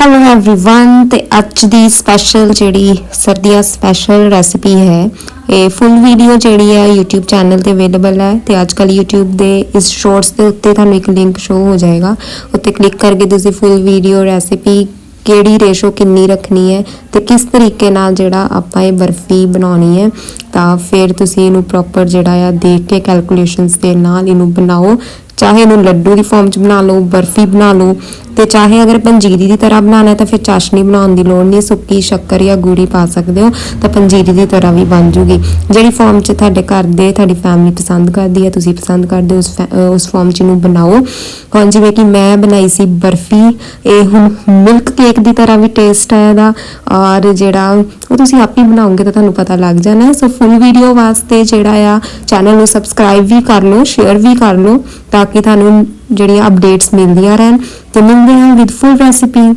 Hello everyone ਤੇ ਅੱਜ ਦੀ special ਜਿਹੜੀ ਸਰਦੀਆਂ ਸਪੈਸ਼ਲ ਰੈਸਿਪੀ ਹੈ ਇਹ ਫੁੱਲ ਵੀਡੀਓ ਜਿਹੜੀ ਹੈ YouTube ਚੈਨਲ ਤੇ ਅਵੇਲੇਬਲ ਹੈ ਤੇ ਅੱਜ ਕੱਲ YouTube ਦੇ ਇਸ ਸ਼ਾਰਟਸ ਦੇ ਉੱਤੇ ਤੁਹਾਨੂੰ ਇੱਕ ਲਿੰਕ ਸ਼ੋ ਹੋ ਜਾਏਗਾ ਉੱਤੇ ਕਲਿੱਕ ਕਰਕੇ ਤੁਸੀਂ ਫੁੱਲ ਵੀਡੀਓ ਰੈਸਿਪੀ ਕਿਹੜੀ ਰੇਸ਼ੋ ਕਿੰਨੀ ਰੱਖਣੀ ਹੈ ਤੇ ਕਿਸ ਤਰੀਕੇ ਨਾਲ ਜਿਹੜਾ ਆਪਾਂ ਇਹ ਬਰਫੀ ਬਣਾਉਣੀ ਹੈ ਤਾਂ ਫਿਰ ਤੁਸੀਂ ਇਹਨੂੰ ਪ੍ਰੋਪਰ ਜਿਹੜਾ ਆ ਦੇਖ ਕੇ ਕੈਲਕੂਲੇਸ਼ਨਸ ਦੇ ਨਾਲ ਇਹਨੂੰ ਬਣਾਓ ਚਾਹੇ ਇਹਨੂੰ ਲੱਡੂ ਦੀ ਫਾਰਮ ਚ ਬਣਾ ਲਓ, ਬਰਫੀ ਬਣਾ ਲਓ, ਤੇ ਚਾਹੇ ਅਗਰ ਪੰਜੀਰੀ ਦੀ ਤਰ੍ਹਾਂ ਬਣਾਉਣਾ ਹੈ ਤਾਂ ਫਿਰ ਚਾਸ਼ਨੀ ਬਣਾਉਣ ਦੀ ਲੋੜ ਨਹੀਂ, ਸੁੱਕੀ, ਸ਼ੱਕਰ ਜਾਂ ਗੁੜੀ ਪਾ ਸਕਦੇ ਹੋ, ਤਾਂ ਪੰਜੀਰੀ ਦੀ ਤਰ੍ਹਾਂ ਵੀ ਬਣ ਜੂਗੀ। ਜਿਹੜੀ ਫਾਰਮ ਚ ਤੁਹਾਡੇ ਘਰ ਦੇ, ਤੁਹਾਡੀ ਫੈਮਿਲੀ ਪਸੰਦ ਕਰਦੀ ਹੈ, ਤੁਸੀਂ ਪਸੰਦ ਕਰਦੇ ਉਸ ਉਸ ਫਾਰਮ ਚ ਇਹਨੂੰ ਬਣਾਓ। ਹੁਣ ਜਿਵੇਂ ਕਿ ਮੈਂ ਬਣਾਈ ਸੀ ਬਰਫੀ, ਇਹ ਹੁਣ ਮਿਲਕ ਕੇਕ ਦੀ ਤਰ੍ਹਾਂ ਵੀ ਟੇਸਟ ਹੈ ਇਹਦਾ, ਔਰ ਜਿਹੜਾ ਉਹ ਤੁਸੀਂ ਆਪ ਹੀ ਬਣਾਓਗੇ ਤਾਂ ਤੁਹਾਨੂੰ ਪਤਾ ਲੱਗ ਜਾਣਾ ਹੈ। ਸੋ ਫੁੱਲ ਵੀਡੀਓ ਵਾਸਤੇ ਜਿਹੜਾ ਆ ਚੈਨਲ ਨੂੰ ਸਬਸਕ੍ਰਾਈਬ ਵੀ ਕਰ ਲਓ ਸ਼ੇਅਰ ਵੀ ਕਰ ਲਓ, ਤਾਂ ਕਿ ਤੁਹਾਨੂੰ ਜਿਹੜੀਆਂ ਅਪਡੇਟਸ ਮਿਲਦੀਆਂ ਰਹਿਣ ਤੇ ਮਿਲਦੇ ਹਾਂ ਵਿਦ ਫੁੱਲ ਰੈਸਿਪੀ